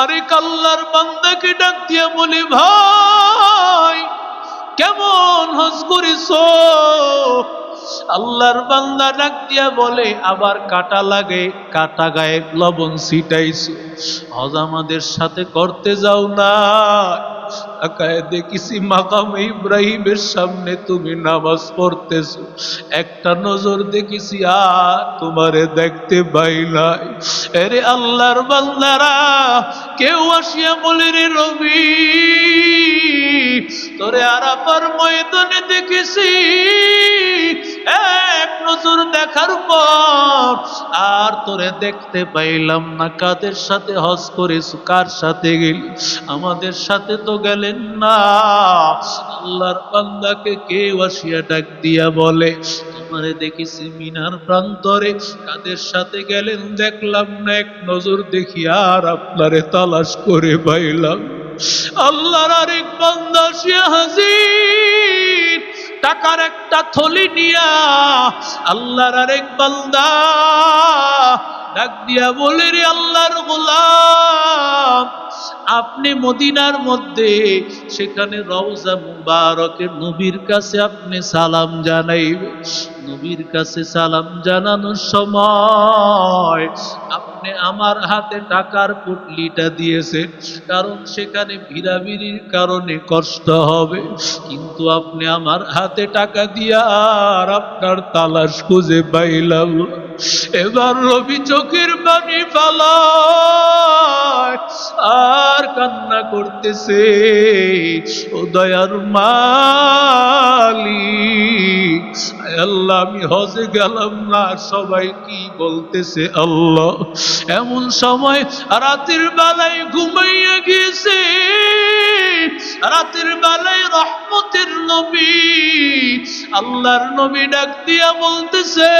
আরে কাল্লার বান্দাকে ডাক দিয়া বলি, ভাই, কেমন হজ করিস আল্লাহর বান্দা ডাক দিয়া বলে, আবার কাটা লাগে, কাটা গায়ে লবণ ছিটাইছো। হজ আমাদের সাথে করতে যাও না। তাকায় দেখেছি মাকাম ইব্রাহিমের সামনে তুমি নামাজ পড়তেছ? একটা নজর দেখিছি আর তোমারে দেখতে পাই নাই। এরে আল্লাহর বান্দারা, কেউ আসিয়া বলে, রে রবি তোরে আরাপার ময়দানে দেখেছি। এক নজর দেখার পর আর তোরে দেখতে পাইলাম না। কাদের সাথে হজ করিস, কার সাথে গেলি? আমাদের সাথে তো গেলেন না। আল্লাহর বান্দাকে কেউ আসিয়া ডাক দিয়া বলে, তোমারে দেখেছি মিনার প্রান্তরে। কাদের সাথে গেলেন দেখলাম না। এক নজর দেখি আর আপনারে তালাশ করে পাইলাম। আল্লাহর আরেক বান্দা আসিয়া হাজির, টাকার একটা থলি নিয়া আল্লাহর আরেক বান্দা ডাক দিয়া বলে রে আল্লাহর গোলাম আপনি মদিনার মধ্যে, সেখানে রওজা মুবারকের নবীর কাছে আপনি সালাম জানাইবেন নবীর কাছে সালাম জানানোর সময় আপনি আমার হাতে টাকার পুটলিটা দিয়েছেন, কারণ সেখানে ভিড়াভিড়ির কারণে কষ্ট হবে। কিন্তু আপনি আমার হাতে টাকা দিয়া আর আপনার তালাশ খুঁজে পাইলাম। এবার রবি চোখের পানি ফালায় আর কান্না করতেছে ও দয়ার মালিক। আল্লাহ, আমি হজে গেলাম না সবাই কি বলতেছে আল্লাহ? এমন সময় রাতের বেলায় ঘুমাইয়া গিয়েছে, রাতের বেলায় রহমতের নবী, আল্লাহর নবী ডাক দিয়া বলতেছে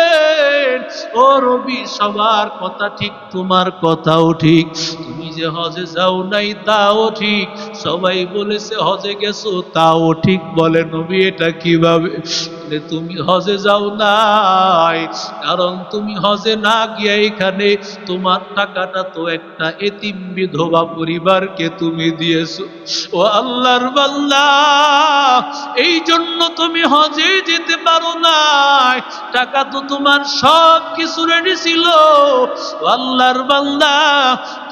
ও রবি, সবার কথা ঠিক, তোমার কথাও ঠিক। তুমি যে হজে যাও নাই, তাও ঠিক। সবাই বলেছে হজে গেছো, তাও ঠিক বলে নবী, এটা কীভাবে? বলে, তুমি হজে যাও নাই কারণ তুমি হজে না গিয়ে এখানে তোমার টাকাটা তো একটা এতিম বিধবা পরিবারকে তুমি দিয়েছ। ও আল্লাহর এই জন্য তুমি হজে যেতে পারো নাই টাকা তো তোমার সব কিছু রেডি ছিল। আল্লাহর বান্দা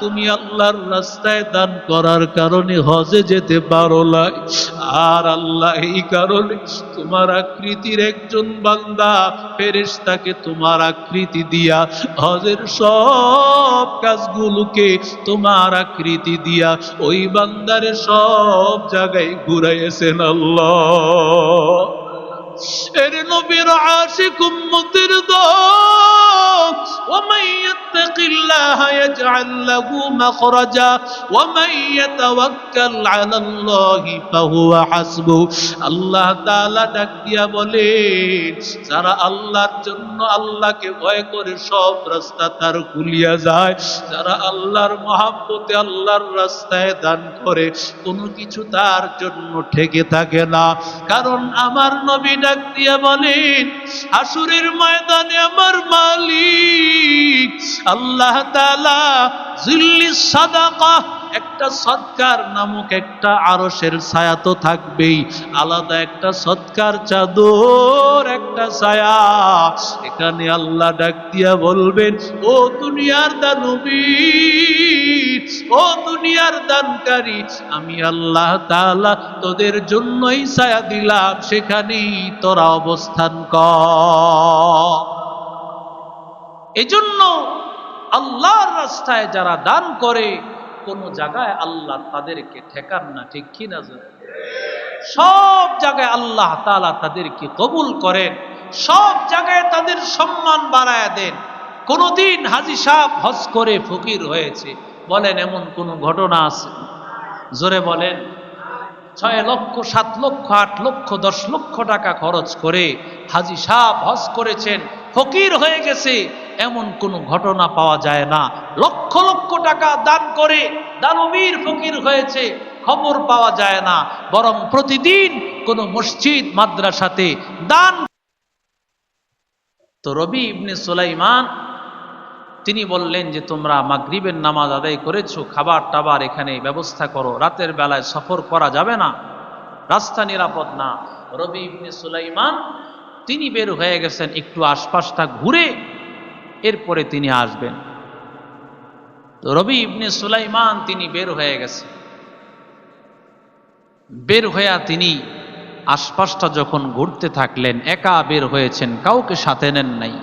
তুমি আল্লাহর রাস্তায় দান করার কারণে হজে যেতে পারো নাই আর আল্লাহ এই কারণে তোমার আকৃতির একজন বান্দা ফেরেশতাকে তোমার আকৃতি দিয়া, হজের সব কাজগুলোকে তোমার আকৃতি দিয়া, ওই বান্দারে সব জায়গায় ঘুরাইয়েছেন আল্লাহ। এর নবীর আশিক উম্মতের দল ومن يتق الله يجعل له مخرجا ومن يتوكل على الله فهو حسبه আল্লাহ তাআলা ডাক দিয়া বলেন যারা আল্লাহর জন্য আল্লাহকে ভয় করে সব রাস্তা তার খুলিয়া যায় যারা আল্লাহর মহাব্বতে আল্লাহর রাস্তায় দান করে কোনো কিছু তার জন্য ঠেকে থাকে না কারণ আমার নবী ডাক দিয়া বলেন হাসুরের ময়দানে আমার মালিক আল্লাহ তালা জিল্লি সাদাকা একটা সৎকার নামক একটা আরসের ছায়া তো থাকবেই। আলাদা একটা সৎকার চাদর, একটা ছায়া। এখানে আল্লাহ ডাক দিয়া বলবেন, ও দুনিয়ার দানবী, ও দুনিয়ার দানকারী, আমি আল্লাহ তাআলা তোদের জন্যই ছায়া দিলাম, সেখানেই তোরা অবস্থান কর। এজন্য আল্লাহর রাস্তায় যারা দান করে কোন জায়গায় আল্লাহ তাদেরকে ঠেকান না, ঠিক কি না? সব জায়গায় আল্লাহ তালা তাদেরকে কবুল করেন, সব জায়গায় তাদের সম্মান বাড়ায় দেন। কোনদিন হাজি সাহেব হজ করে ফকির হয়েছে। বলেন, এমন কোন ঘটনা আছে? জোরে বলেন, ছয় লক্ষ, সাত লক্ষ, আট লক্ষ, দশ লক্ষ টাকা খরচ করে হাজি সাহ হজ করেছেন। ফকির হয়ে গেছে, এমন কোনো ঘটনা পাওয়া যায় না। লক্ষ লক্ষ টাকা দান করে দানবীর ফকির হয়েছে, খবর পাওয়া যায় না। বরং প্রতিদিন কোনো মসজিদ, মাদ্রাসাতে দান তো রবি ইবনে সুলাইমান, তিনি বললেন যে, তোমরা মাগরিবের নামাজ আদায় করেছ, খাবার টাবার এখানে ব্যবস্থা করো, রাতের বেলায় সফর করা যাবে না, রাস্তা নিরাপদ না। রবি ইবনে সুলাইমান তিনি বের হয়ে গেছেন একটু আশপাশটা ঘুরে, এরপরে তিনি আসবেন। রবি ইবনে সুলাইমান তিনি বের হয়ে গেছে বের হইয়া তিনি আশপাশটা যখন ঘুরতে থাকলেন, একা বের হয়েছেন, কাউকে সাথে নেন নাই।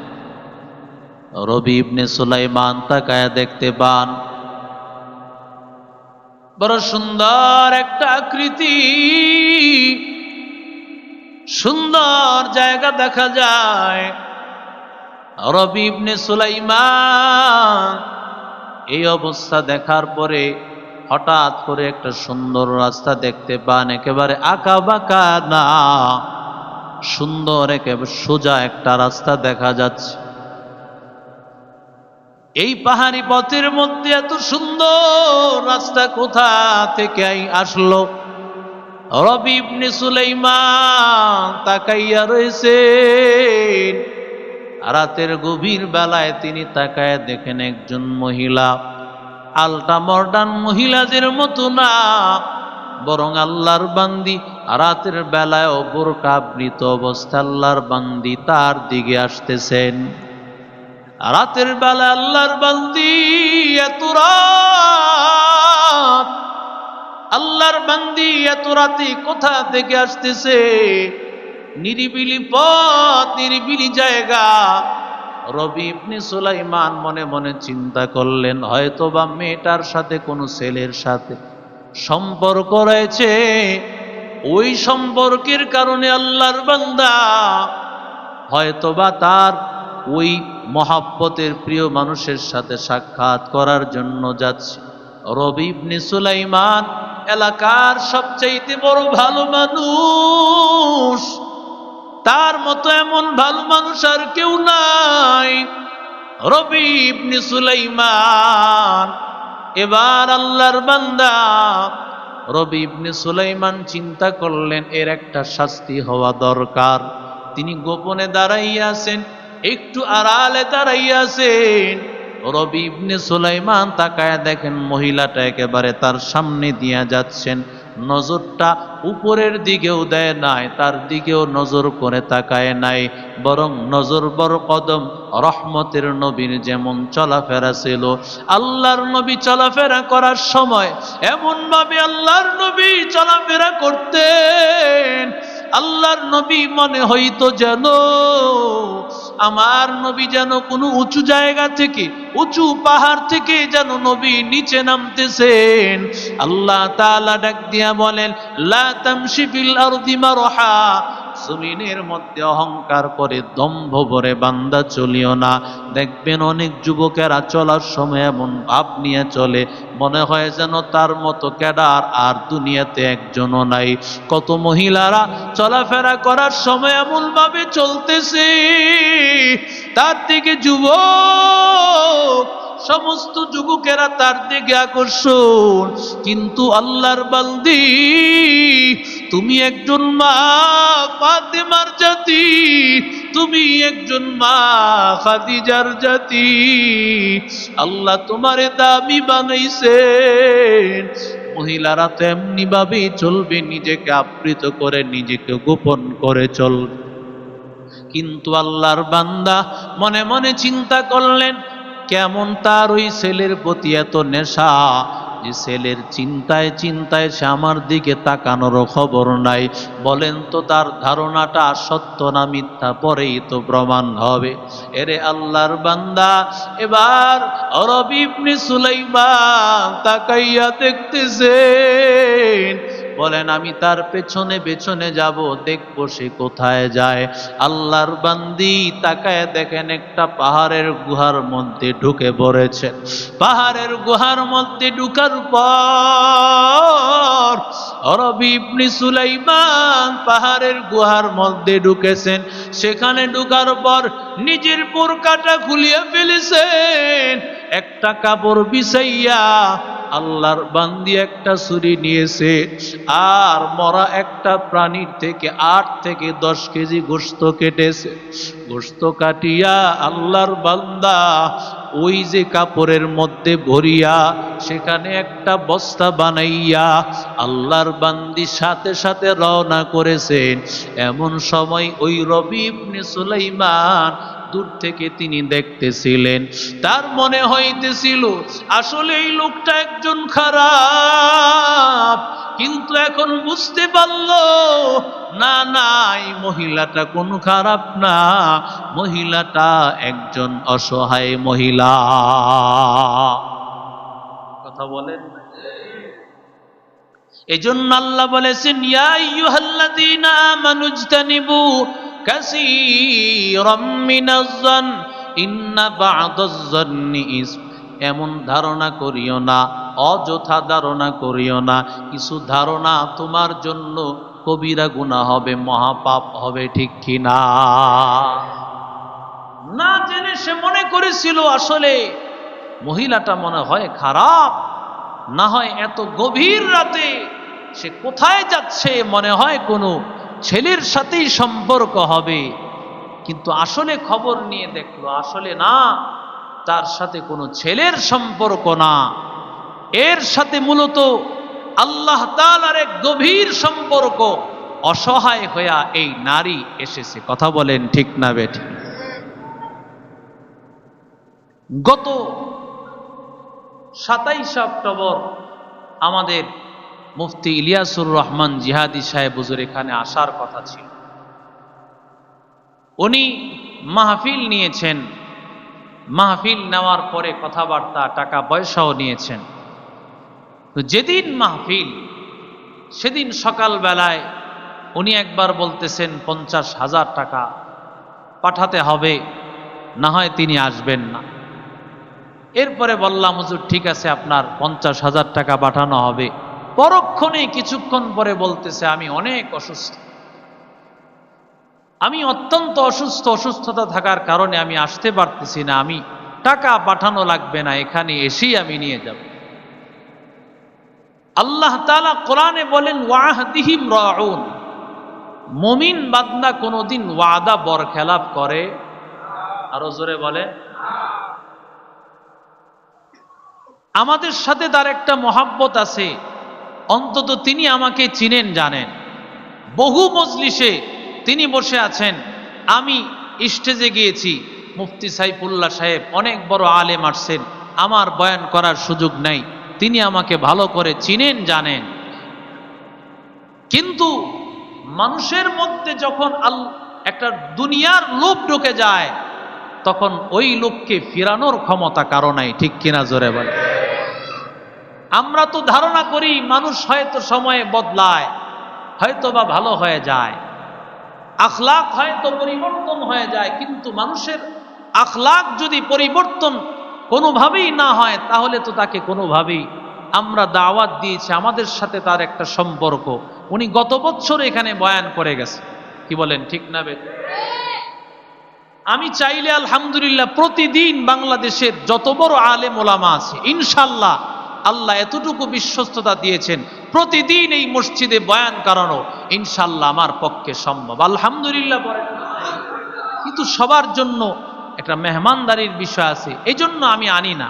রবি ইবনে সুলাইমান তাকায় দেখতে পান, বড় সুন্দর একটা আকৃতি। সুন্দর জায়গা দেখা যায়। রবি ইবনে সুলাইমান এই অবস্থা দেখার পরে হঠাৎ করে একটা সুন্দর রাস্তা দেখতে পান, একেবারে আঁকা বাঁকা না, সুন্দর, একেবারে সোজা একটা রাস্তা দেখা যাচ্ছে। এই পাহাড়ি পথের মধ্যে এত সুন্দর রাস্তা কোথা থেকে আসলো? রবি ইবনে সুলাইমান তাকাইয়া রয়েছে রাতের গভীর বেলায় তিনি তাকায় দেখেন একজন মহিলা। আলটা মর্ডান মহিলাদের মতো না, বরং আল্লাহর বান্দি। রাতের বেলায় বোরকাবৃত অবস্থা আল্লাহর বান্দি তার দিকে আসতেছেন। রাতের বেলা আল্লাহর বান্দি এত রাত আল্লাহর বান্দি এত রাতে কোথা থেকে আসতেছে? নিরিবিলি পথ, নিরিবিলি জায়গা। রবি ইবনে সুলাইমান মনে মনে চিন্তা করলেন হয়তো বা মেয়েটার সাথে কোনো ছেলের সাথে সম্পর্ক রয়েছে। ওই সম্পর্কের কারণে আল্লাহর বান্দা হয়তোবা তার ওই মহাব্বতের প্রিয় মানুষের সাথে সাক্ষাৎ করার জন্য যাচ্ছে। রবি ইবনে সুলাইমান এলাকার সবচাইতে বড় ভালো মানুষ। তার মতো এমন ভালো মানুষ আর কেউ নাই। রবি ইবনে সুলাইমান, এবার আল্লাহর বান্দা রবি ইবনে সুলাইমান চিন্তা করলেন, এর একটা শাস্তি হওয়া দরকার। তিনি গোপনে দাঁড়াইয়াছেন একটু আড়ালে দাঁড়াইয়াছেন রবি ইবনে সুলাইমান তাকায় দেখেন মহিলাটা একেবারে তার সামনে দিয়া যাচ্ছেন। নজরটা উপরের দিকেও দেয় নাই, তার দিকেও নজর করে তাকায় নাই। বরং নজর বড় কদম, রহমতের নবীর যেমন চলাফেরা ছিল। আল্লাহর নবী চলাফেরা করার সময় এমন ভাবে আল্লাহর নবী চলাফেরা করতেন। আল্লাহর নবী মনে হইতো যেন আমার নবী যেন কোনো উঁচু জায়গা থেকে, উঁচু পাহাড় থেকে যেন নবী নিচে নামতেছেন। আল্লাহ তালা ডাক দিয়া বলেন, লা তামশিফিল আরদি মারহা জমিনের মধ্যে অহংকার করে দম্ভ ভরে বান্দা চলিও না। দেখবেন অনেক যুবকেরা চলার সময় এমন ভাব নিয়ে চলে। মনে হয় যেন তার মতো ক্যাডার আর দুনিয়াতে একজনও নাই। কত মহিলারা চলাফেরা করার সময় এমন ভাবে চলতেছে। তার দিকে যুবক, সমস্ত যুবকেরা তার দিকে আকর্ষণ। কিন্তু আল্লাহর বান্দি তুমি একজন মা ফাতেমার জাতি, তুমি একজন মা খাদিজার জাতি। আল্লাহ তোমারে দামি বানাইছেন। মহিলারা তো এমনি ভাবেই চলবে, নিজেকে আবৃত করে, নিজেকে গোপন করে চলবে কিন্তু আল্লাহর বান্দা মনে মনে চিন্তা করলেন, কেমন তার ওই ছেলের প্রতি এত নেশা? যে ছেলের চিন্তায় চিন্তায় সে আমার দিকে তাকানোরও খবর নাই। বলেন তো তার ধারণাটা সত্য না মিথ্যা? পরেই তো প্রমাণ হবে। এরে আল্লাহর বান্দা, এবার রবি ইবনে সুলাইমান তাকাইয়া দেখতেছেন বলেন, আমি তার পেছনে পেছনে যাব, দেখব সে কোথায় যায়। আল্লাহর বান্দি তাকায় দেখেন, একটা পাহাড়ের গুহার মধ্যে ঢুকে পড়েছে। পাহাড়ের গুহার মধ্যে ঢুকার পর অরবি ইবনে সুলাইমান পাহাড়ের গুহার মধ্যে ঢুকেছেন। সেখানে ঢুকার পর নিজের পোরকাটা খুলিয়ে ফেলেছেন। একটা কাপড় বিছাইয়া আল্লাহর বান্দি একটা ছুরি নিয়েছে আর মরা একটা প্রাণীর থেকে আট থেকে দশ কেজি গোস্ত কেটেছে। গোস্ত কাটিয়া আল্লাহর বান্দা ওই যে কাপড়ের মধ্যে ভরিয়া সেখানে একটা বস্তা বানাইয়া আল্লাহর বান্দি সাথে সাথে রওনা করেছেন। এমন সময় ওই রবি ইবনে সুলাইমান দূর থেকে তিনি দেখতেছিলেন। তার মনে হইতেছিল, আসলে এই লোকটা একজন খারাপ। কিন্তু এখন বুঝতে পারল, না না এই মহিলাটা কোন খারাপ না। মহিলাটা একজন অসহায় মহিলা। কথা বলেন এই জন্য আল্লাহ বলেছেন আমানুজতানিবু কাসীরাম মিনাজ-জান ইন্না বা'দাজ-জান্নি ইসম এমন ধারণা করিও না। অযথা ধারণা করিও না। কিছু ধারণা তোমার জন্য কবিরা গুণা হবে, মহাপাপ হবে, ঠিক কিনা? না জেনে সে মনে করেছিল আসলে মহিলাটা মনে হয় খারাপ, না হয় এত গভীর রাতে সে কোথায় যাচ্ছে মনে হয় কোনো ছেলের সাথেই সম্পর্ক হবে। কিন্তু আসলে খবর নিয়ে দেখল, আসলে না, তার সাথে কোনো ছেলের সম্পর্ক না। এর সাথে মূলত আল্লাহ তালার এক গভীর সম্পর্ক, অসহায় হইয়া এই নারী এসেছে। কথা বলেন ঠিক না বেঠিক? গত সাতাইশে অক্টোবর আমাদের মুফতি ইলিয়াসুর রহমান জিহাদি সাহেব হুজুর এখানে আসার কথা ছিল। উনি মাহফিল নিয়েছেন। মাহফিল নেওয়ার পরে কথাবার্তা, টাকা পয়সাও নিয়েছেন। তো যেদিন মাহফিল, সেদিন সকালবেলায় উনি একবার বলতেছেন, পঞ্চাশ হাজার টাকা পাঠাতে হবে, না হয় তিনি আসবেন না। এরপরে বললাম, হুজুর, ঠিক আছে, আপনার পঞ্চাশ হাজার টাকা পাঠানো হবে। পরক্ষণে কিছুক্ষণ পরে বলতেছে, আমি অনেক অসুস্থ। আমি অত্যন্ত অসুস্থ, অসুস্থতা থাকার কারণে আমি আসতে পারতেছি না। আমি টাকা পাঠানো লাগবে না, এখানে এসেই আমি নিয়ে যাব। আল্লাহ তালা কোরআনে বলেন, ওয়াহদিহিম রাউন। মমিন বাদনা কোনোদিন ওয়াদা, বরখেলাপ করে আরও জোরে বলে। আমাদের সাথে তার একটা মহাব্বত আছে, অন্তত তিনি আমাকে চিনেন, জানেন। বহু মজলিসে তিনি বসে আছেন। আমি স্টেজে গিয়েছি, মুফতি সাইফুল্লাহ সাহেব অনেক বড় আলেম আসছেন, আমার বয়ান করার সুযোগ নাই। তিনি আমাকে ভালো করে চিনেন, জানেন। কিন্তু মানুষের মধ্যে যখন একটা দুনিয়ার লোভ ঢুকে যায়, তখন ওই লোককে ফিরানোর ক্ষমতা কারও নাই, ঠিক কিনা জোরে বলে আমরা তো ধারণা করি মানুষ হয়তো সময়ে বদলায় হয়তো বা ভালো হয়ে যায়। আখলাক হয়তো পরিবর্তন হয়ে যায়, কিন্তু মানুষের আখলাক যদি পরিবর্তন কোনোভাবেই না হয়, তাহলে তো তাকে কোনোভাবেই আমরা দাওয়াত দিয়েছি, আমাদের সাথে তার একটা সম্পর্ক। উনি গত বছর এখানে বয়ান করে গেছে। কি বলেন, ঠিক না বে? আমি চাইলে আলহামদুলিল্লাহ প্রতিদিন বাংলাদেশের যত বড় আলেম ওলামা আছে, ইনশাল্লাহ আল্লাহ এতটুকু বিশ্বস্ততা দিয়েছেন, প্রতিদিন এই মসজিদে বয়ান করানো ইনশাল্লাহ আমার পক্ষে সম্ভব। আলহামদুলিল্লাহ কিন্তু সবার জন্য একটা মেহমানদারির বিষয় আছে এই জন্য আমি আনি না।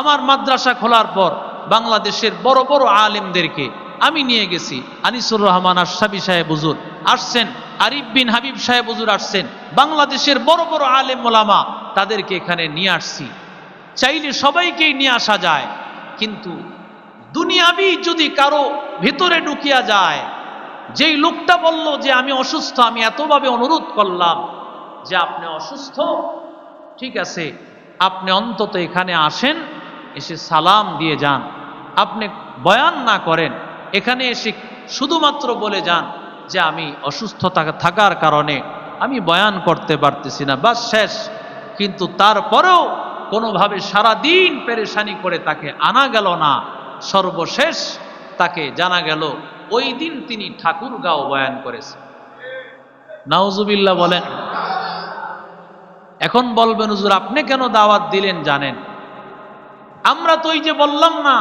আমার মাদ্রাসা খোলার পর বাংলাদেশের বড় বড় আলেমদেরকে আমি নিয়ে গেছি। আনিসুর রহমান আশাবি সাহেব হুজুর আসছেন, আরিফ বিন হাবিব সাহেব হুজুর আসছেন। বাংলাদেশের বড় বড় আলেম মোলামা তাদেরকে এখানে নিয়ে আসছি। চাইলে সবাইকেই নিয়ে আসা যায়, কিন্তু দুনিয়াবি যদি কারও ভেতরে ঢুকিয়া যায়, যেই লোকটা বলল যে আমি অসুস্থ, আমি এতভাবে অনুরোধ করলাম যে আপনি অসুস্থ ঠিক আছে, আপনি অন্তত এখানে আসেন, এসে সালাম দিয়ে যান। আপনি বয়ান না করেন, এখানে এসে শুধুমাত্র বলে যান যে আমি অসুস্থ থাকার কারণে আমি বয়ান করতে পারতেছি না বা শেষ। কিন্তু তারপরেও কোনোভাবে সারাদিন পেরেশানি করে তাকে আনা গেল না, সর্বশেষ তাকে জানা গেল, ওই দিন তিনি ঠাকুরগাঁও বয়ান করেছেন। নাউজুবিল্লাহ বলেন এখন বলবেন, হুজুর, আপনি কেন দাওয়াত দিলেন জানেন? আমরা তো ওই যে বললাম না,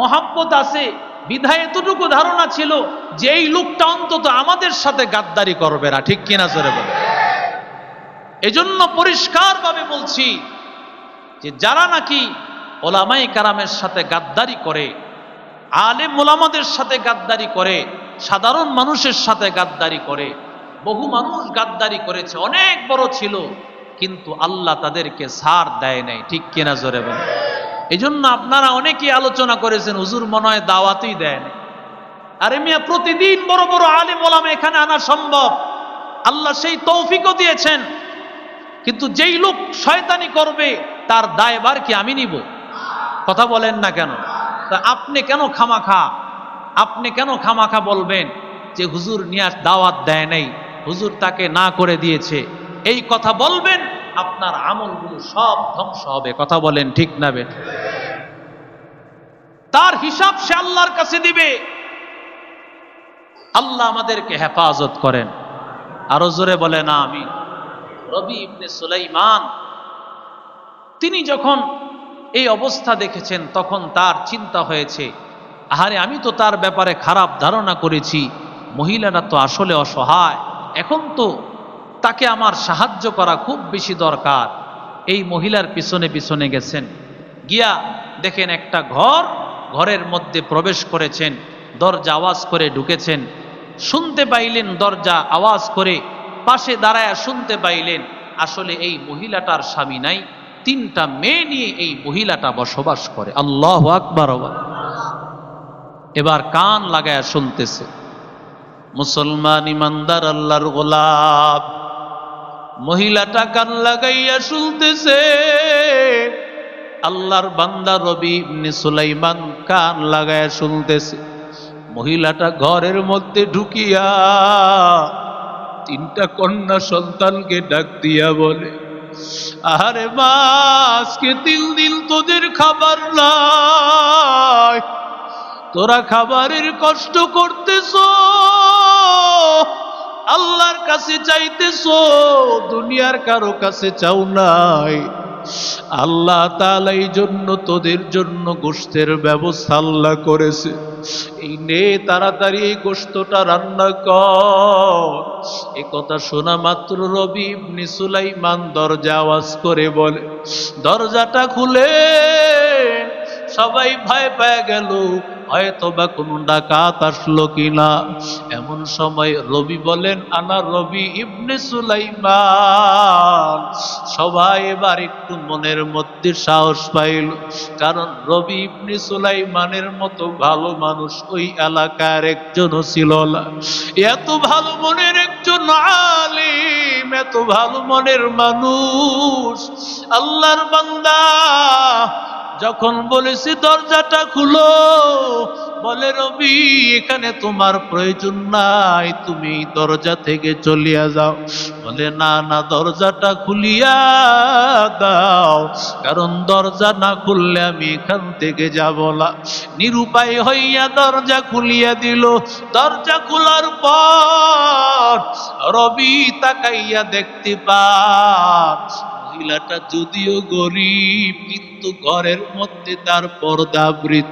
মহাব্বত আছে, বিধায় এতটুকু ধারণা ছিল যে এই লোকটা অন্তত আমাদের সাথে গাদ্দারি করবে না, ঠিক কিনা জোরে বলে এজন্য পরিষ্কারভাবে বলছি যে যারা নাকি ওলামাই কারামের সাথে গাদ্দারি করে, আলেম ওলামাদের সাথে গাদ্দারি করে, সাধারণ মানুষের সাথে গাদ্দারি করে, বহু মানুষ গাদ্দারি করেছে, অনেক বড় ছিল কিন্তু আল্লাহ তাদেরকে সার দেয় নাই। ঠিক কিনা জোরে বলে এই জন্য আপনারা অনেকেই আলোচনা করেছেন, হুজুর মনে হয় দাওয়াতই দেয় নাই। আরে মিয়া, প্রতিদিন বড় বড় আলিম ওলামা এখানে আনা সম্ভব। আল্লাহ সেই তৌফিকও দিয়েছেন। কিন্তু যেই লোক শয়তানি করবে, তার দায়বার কি আমি নিব? কথা বলেন না কেন? তা আপনি কেন খামাখা? আপনি কেন খামাখা বলবেন যে হুজুর নিয়ে দাওয়াত দেয় নাই, হুজুর তাকে না করে দিয়েছে? এই কথা বলবেন আপনার আমলগুলো সব ধ্বংস হবে। কথা বলেন ঠিক না বেন তার হিসাব সে আল্লাহর কাছে দিবে। আল্লাহ আমাদেরকে হেফাজত করেন। আরও জোরে বলে না আমি রবি ইবনে সুলাইমান, তিনি যখন এই অবস্থা দেখেছেন, তখন তার চিন্তা হয়েছে, আহারে, আমি তো তার ব্যাপারে খারাপ ধারণা করেছি, মহিলারা তো আসলে অসহায়, এখন তো তাকে আমার সাহায্য করা খুব বেশি দরকার। এই মহিলার পিছনে পিছনে গেছেন। গিয়া দেখেন একটা ঘর, ঘরের মধ্যে প্রবেশ করেছেন, দরজা আওয়াজ করে ঢুকেছেন। শুনতে পাইলেন দরজা আওয়াজ করে, পাশে দাঁড়ায় শুনতে পাইলেন, আসলে এই মহিলাটার স্বামী নাই, তিনটা মেয়ে নিয়ে এই মহিলাটা বসবাস করে। আল্লাহ আকবার এবার কান লাগায় শুনতেছে। মুসলমান ইমানদার আল্লাহর গোলাপ। মহিলাটা কান লাগাইয়া শুনতেছে। আল্লাহর বান্দা রবি সুলাইমান কান লাগাইয়া শুনতেছে। মহিলাটা ঘরের মধ্যে ঢুকিয়া তিনটা কন্যা সন্তানকে ডাক দিয়া বলে, আরে মা, আজকে তিন দিন তোদের খাবার নাই। তোরা খাবারের কষ্ট করতেছ। আল্লাহর কাছে চাইতেছ, দুনিয়ার কারও কাছে চাও নাই। আল্লাহ তাআলা এই জন্য তোদের জন্য গোষ্ঠের ব্যবস্থা আল্লাহ করেছে। এই নে তাড়াতাড়ি এই গোস্তটা রান্না কর। এ কথা শোনা মাত্র রবি ইবনে সুলাইমান দরজা আওয়াজ করে বলে, দরজাটা খুলে। সবাই ভয় পেয়ে গেল হয়তো বা কোনো ডাকাত আসলো কিনা। সময় রবি বলেন, আনা রবি ইবনে সুলাইমান। সবাই এবার একটু মনের মধ্যে সাহস পাইল, কারণ রবি ইবনে সুলাইমানের মতো ভালো মানুষ ওই এলাকার একজনও ছিল না। এত ভালো মনের একজন আলিম, এত ভালো মনের মানুষ, আল্লাহর বান্দা যখন বলেছি, দরজাটা খুলো, বলে, রবি, এখানে তোমার প্রয়োজন নাই, তুমি দরজা থেকে চলিয়া যাও। বলে, না না, দরজাটা খুলিয়া দাও, কারণ দরজা না খুললে আমি এখান থেকে যাব না। নিরুপায় হইয়া দরজা খুলিয়া দিল। দরজা খোলার পর রবি তাকাইয়া দেখতে পা মহিলাটা যদিও গরিব, কিন্তু ঘরের মধ্যে তার পর্দাবৃত।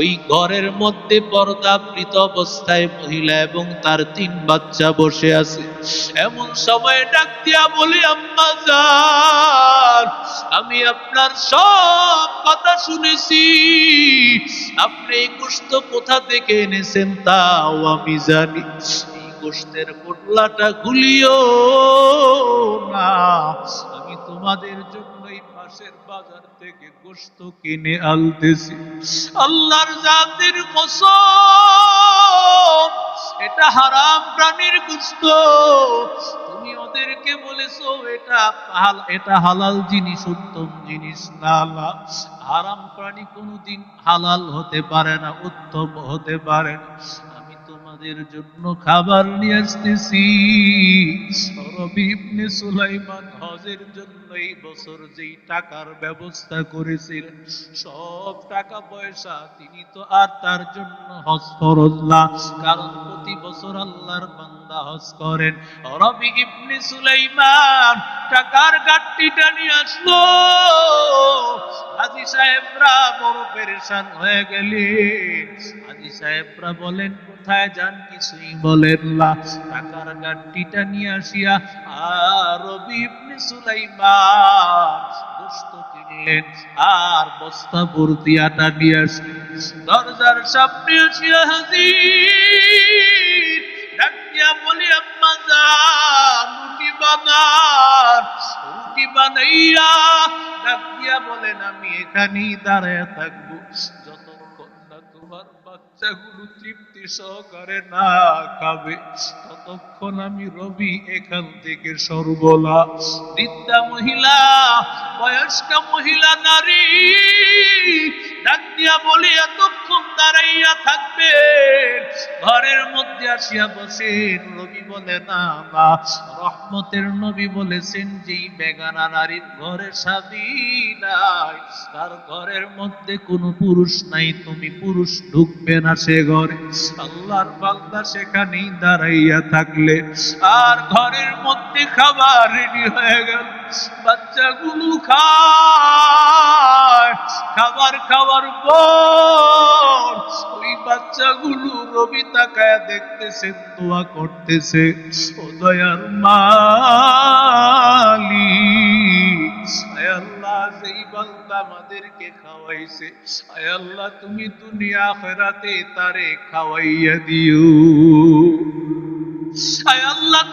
ওই ঘরের মধ্যে পর্দাবৃত অবস্থায় মহিলা এবং তার তিন বাচ্চা বসে আছে। এমন সময় ডাক দিয়া বলি, আম্মা যান আমি আপনার সব কথা শুনেছি। আপনি এই গোস্ত কোথা থেকে এনেছেন তাও আমি জানি। গোস্তের পোটলাটা গুলিও না। তোমাদের জন্য এই পাশের বাজার থেকে গোস্ত কিনে আনতেছি। আল্লাহর জাতির কসম, এটা হারাম প্রাণীর গোস্ত তুমি ওদেরকে বলেছ, এটা এটা হালাল জিনিস, উত্তম জিনিস না। হারাম প্রাণী কোনোদিন হালাল হতে পারে না, উত্তম হতে পারে না। তোমাদের জন্য খাবার নিয়ে আসতেছি। সুলাইমান হজের জন্য এই বছর যেই টাকার ব্যবস্থা করেছিলেন সব টাকা পয়সা তিনি তো আর তার জন্য হজ ফরজ না। কারণ প্রতি বছর আল্লাহর বান্দা হজ করেন। রবি ইবনে সুলাইমান টাকার গাট্টিটা নিয়ে আসলো। হাজি সাহেবরা বড় পেরেশান হয়ে গেলেন। আজি সাহেবরা বলেন, কোথায় যান? কিছুই বলেন না। টাকার গাড়িটা নিয়ে আসিয়া, আর রবি ইবনে সুলাইমান গোস্ত কিনলেন। আর বস্তা ভর্তি আটা নিয়ে আসলেন। দরজার সামনে আসিয়া হাজির বলি রুটি রুটি বানাইয়া বলেন, আমি এখানেই দাঁড়ায় থাকব। যতক্ষণ না তোমার তৃপ্তি সহকারে না খাবে, ততক্ষণ আমি রবি এখান থেকে সর্বলা। বৃদ্ধা মহিলা, বয়স্ক মহিলা, নারী ডাক দিয়া বলি, এতক্ষণ দাঁড়াইয়া থাকবে ঘরের মধ্যে আসিয়া বসেন। রবি বলে, না মা, রহমতের নবী বলেছেন যেই বেগানা নারীর ঘরে স্বামী নাই। তার ঘরের মধ্যে কোনো পুরুষ নাই, তুমি পুরুষ ঢুকবে না সে ঘরে। আল্লাহর বান্দা সেখানেই দাঁড়াইয়া থাকলে। আর ঘরের মধ্যে খাবার রেডি হয়ে গেল। বাচ্চাগুলো খায়। খাবার খাওয়ার পর ওই বাচ্চাগুলো রবি তাকায় দেখতেছে দোয়া করতেছে, ও দয়ার আল্লাহ, যেই আমাদেরকে খাওয়াইছে তুমি দুনিয়া আখেরাতে তারে খাওয়াইয়া দিও।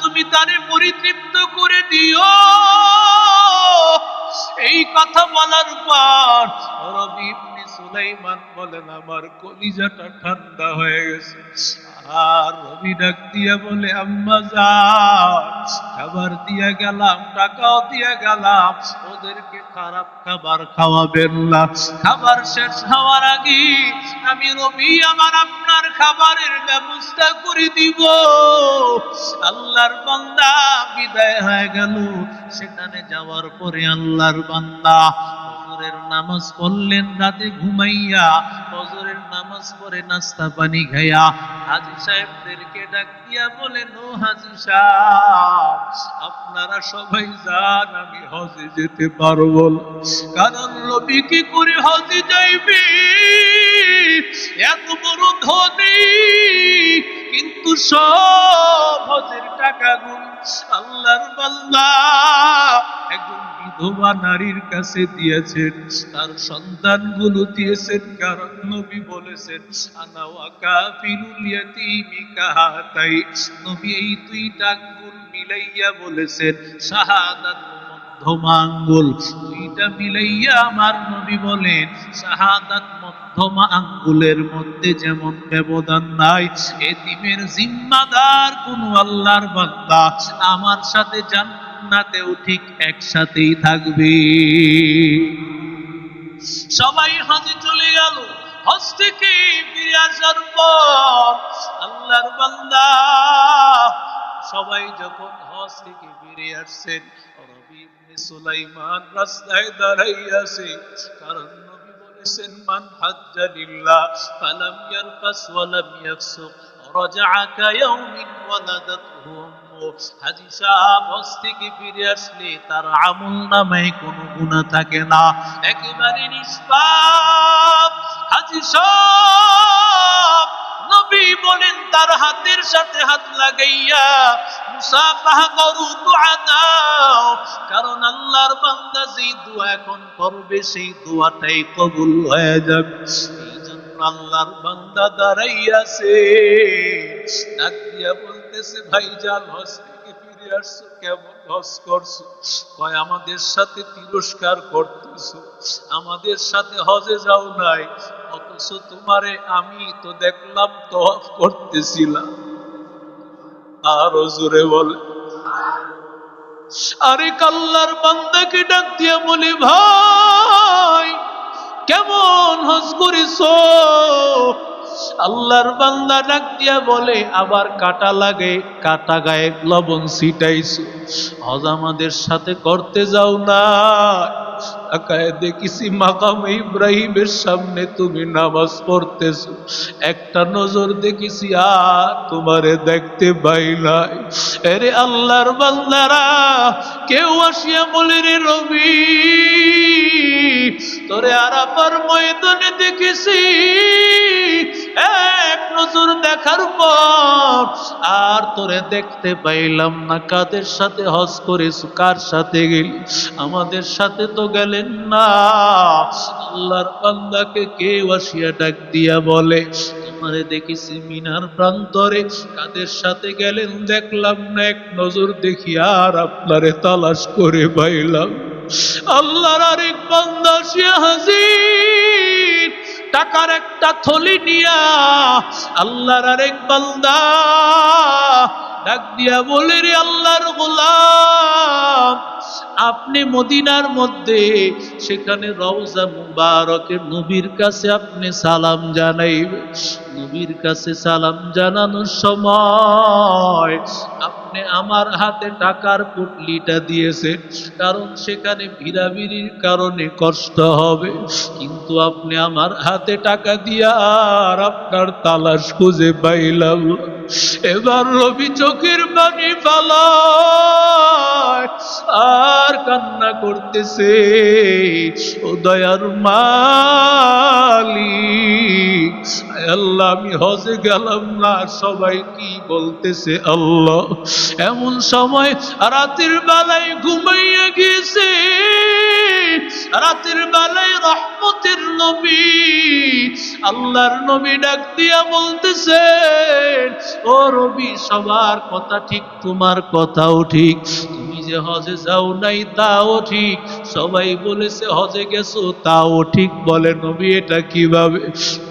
তুমি তারে পরিতৃপ্ত করে দিও। এই কথা বলার পর রবি সুলাইমান বলেন, আমার কলিজাটা ঠান্ডা হয়ে গেছে। আর রবি ডাক দিয়া বলে, আম্মা যান, খাবার দিয়া গেলাম, টাকাও দিয়া গেলাম, ওদেরকে খারাপ খাবার খাওয়াবেন না। খাবার শেষ হওয়ার আগে আমি রবি আমার আপনার খাবারের ব্যবস্থা করে দিব। আল্লাহর বান্দা বিদায় হয়ে গেল সেখানে যাওয়ার পরে আল্লাহর বান্দা ফজরের নামাজ পড়লেন, রাতে ঘুমাইয়া ফজরের নামাজ পড়ে নাস্তা পানি খাইয়া হাজি সাহেবদেরকে ডাক দিয়া বলেন, ও হাজি সাহেব, আপনারা সবাই যান, আমি হজে যেতে পারব। কারণ রবি কি করে হজে যাইবে এত বড় ধনী কিন্তু সব হজের টাকাগুলো আল্লাহর বান্দা একজন বিধবা নারীর কাছে দিয়েছেন। তার সন্তানগুলো দিয়েছেন, কারণ নবী বলেছেন, আনা ওয়া কাফিরুল ইয়াতীমি কাহাতাই। নবী এই দুইটা আঙ্গুল মিলাইয়া বলেছেন, শাহাদাত দুইটা মিলাইয়া আমার নবী বলেন, শাহাদাত আঙ্গুলের মধ্যে যেমন ব্যবধান নাই, এতিমের জিম্মাদার কোন আল্লাহর বান্দা আমার সাথে জান্নাতেও ঠিক একসাথেই থাকবে। সবাই হজে চলে গেল, হজ থেকে ফিরে আসার পর আল্লাহর বান্দা সবাই যখন হজ থেকে ফিরে আসছেন, রবি সুলাইমান রাস্তায় দাঁড়াইয়াছে। কারণ নবী বলেছেন, মান হাজ্জা লিল্লাহ উম্মু। হাজি থেকে ফিরে আসলে তার আমল নামায় কোনো গুনাহ থাকে না। একেবারে নিষ্পাপ। হাজি নবী বলেন, তার হাতের সাথে হাত লাগাইয়া করু দোয়া দাও। কারণ আল্লাহর বান্দা দোয়া এখন করবে, সেই দোয়াটাই কবুল হয়ে যাবে। আল্লাহর বান্দা দাঁড়াইয়াছে। বলতেছে ফিরে আসছো, কেমন করছ? আমাদের সাথে তিরস্কার করতেছো। আমাদের সাথে হজে যাও নাই। অথচ তোমারে আমি তো দেখলাম তওয়াফ করতেছিলাম। আরও জোরে বলে আরে কাল্লার বান্দাকে ডাক দিয়া বলি, ভাই, কেমন হজ করিছো? আল্লাহর বান্দা ডাক দিয়া বলে, আবার কাটা লাগে, কাটা গায়ে লবণ ছিটাইছো। হজ আমাদের সাথে করতে যাও না। তাকায় দেখিছি মাকাম ইব্রাহিমের সামনে তুমি নামাজ পড়তেছো? একটা নজর দেখেছি, আর তোমারে দেখতে পাই নাই। এরে আল্লাহর বান্দারা, কেউ আসিয়া বলে, রে রবি, তোরে আরাপার ময়দানে দেখেছি দেখার পর আর তোরে দেখতে পাইলাম না। কাদের সাথে হজ করে কার সাথে গেলি? আমাদের সাথে তো গেলেন না। আল্লাহর বান্দাকে কেউ আসিয়া ডাক দিয়া বলে, তোমারে দেখেছি মিনার প্রান্তরে। কাদের সাথে গেলেন? দেখলাম না। এক নজর দেখি আর আপনারে তালাশ করে পাইলাম। আল্লাহর আরেক বান্দা আসিয়া হাজির। টাকার একটা থলি নিয়া আল্লাহর আরেক বান্দা ডাক দিয়া বলে, রে আল্লাহর গোলাম, আপনি মদিনার মধ্যে, সেখানে রওজা মুবারকের নবীর কাছে আপনি সালাম জানাইবে নবীর কাছে সালাম জানানোর সময় আপনি আমার হাতে টাকার পুটলিটা দিয়েছে কারণ সেখানে ভিড়াভিড়ির কারণে কষ্ট হবে কিন্তু আপনি আমার হাতে টাকা দিয়া আর আপনার তালাশ খুঁজে পাইলাম। এবার রবি চোখের পানি ফালায় আর কান্না করতেছে ও দয়ার আয় আল্লাহ, আমি হজে গেলাম না, সবাই কি বলতেছে আল্লাহ? এমন সময় রাতের বেলায় ঘুমাইয়া গিয়েছে, রাতের বেলায় রহমতের নবী, আল্লাহর নবী ডাক দিয়া বলতেছে ও রবি, সবার কথা ঠিক, তোমার কথাও ঠিক। তুমি যে হজে যাও নাই, তাও ঠিক। সবাই বলেছে, হজে গেছো, তাও ঠিক বলে নবী, এটা কীভাবে?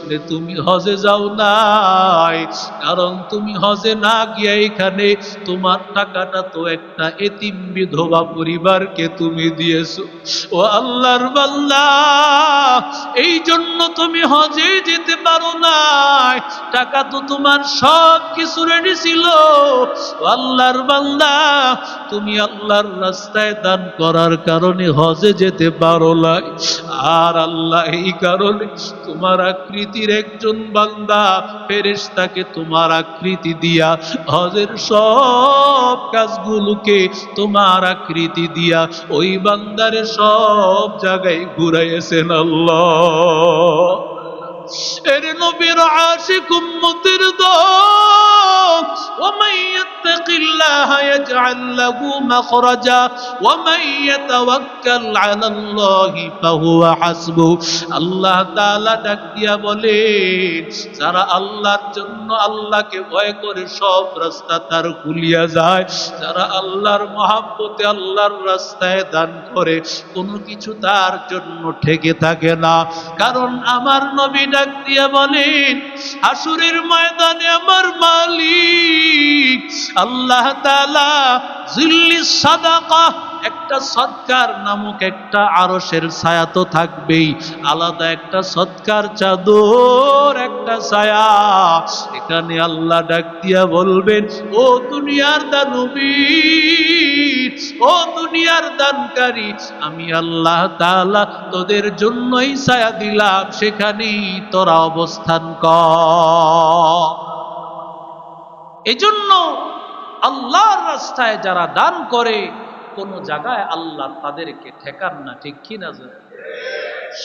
বলে, তুমি হজে যাও নাই কারণ তুমি হজে না গিয়ে এখানে তোমার টাকাটা তো একটা এতিম বিধবা পরিবারকে তুমি দিয়েছ। ও আল্লাহর এই জন্য তুমি হজে যেতে পারো নাই টাকা তো তোমার সব কিছু রেডি ছিল। আল্লাহর বান্দা তুমি আল্লাহর রাস্তায় দান করার কারণে হজে যেতে পারো নাই আর আল্লাহ এই কারণে তোমার আকৃতির একজন বান্দা ফেরেশতাকে তোমার আকৃতি দিয়া হজের সব কাজগুলোকে তোমার আকৃতি দিয়া ওই বান্দারে সব জায়গায় ঘুরাইয়েছেন আল্লাহ। এর নবীর আশিক উম্মতের দল الله يجعل له مخرجا ومن يتوكل على الله فهو حسبه আল্লাহ তাআলা ডাক দিয়া বলেন যারা আল্লাহর জন্য আল্লাহকে ভয় করে সব রাস্তা তার খুলিয়া যায় যারা আল্লাহর মহাব্বতে আল্লাহর রাস্তায় দান করে কোনো কিছু তার জন্য ঠেকে থাকে না কারণ আমার নবী ডাক দিয়া বলেন আসুরের ময়দানে আমার মালিক আল্লাহ একটা সৎকার নামক একটা আরসের ছায়া তো থাকবেই। আলাদা একটা সৎকার চাদর, একটা ছায়া। এখানে আল্লাহ ডাক দিয়া বলবেন, ও দুনিয়ার দানবী, ও দুনিয়ার দানকারী, আমি আল্লাহ তাআলা তোদের জন্যই ছায়া দিলাম, সেখানেই তোরা অবস্থান কর। এজন্য আল্লাহর রাস্তায় যারা দান করে, কোন জায়গায় আল্লাহ তাদেরকে ঠেকান না, ঠিক কি না জানেন?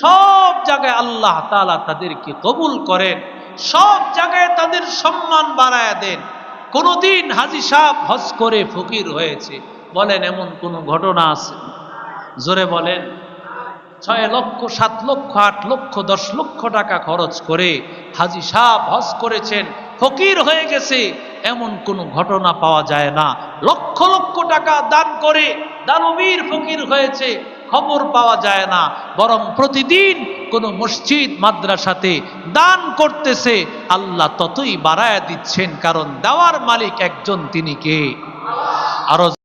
সব জায়গায় আল্লাহ তালা তাদেরকে কবুল করেন, সব জায়গায় তাদের সম্মান বাড়ায় দেন কোনদিন হাজি সাহেব হজ করে ফকির হয়েছে, বলেন এমন কোন ঘটনা আছে জোরে বলেন, ছয় লক্ষ, সাত লক্ষ, আট লক্ষ, দশ লক্ষ টাকা খরচ করে হাজি সাহেব হজ করেছেন ফকির হয়ে গেছে, এমন কোনো ঘটনা পাওয়া যায় না। লক্ষ লক্ষ টাকা দান করে দানবীর ফকির হয়েছে, খবর পাওয়া যায় না। বরং প্রতিদিন কোনো মসজিদ, মাদ্রাসাতে দান করতেছে, আল্লাহ ততই বাড়ায় দিচ্ছেন, কারণ দেওয়ার মালিক একজন তিনি কে? আরও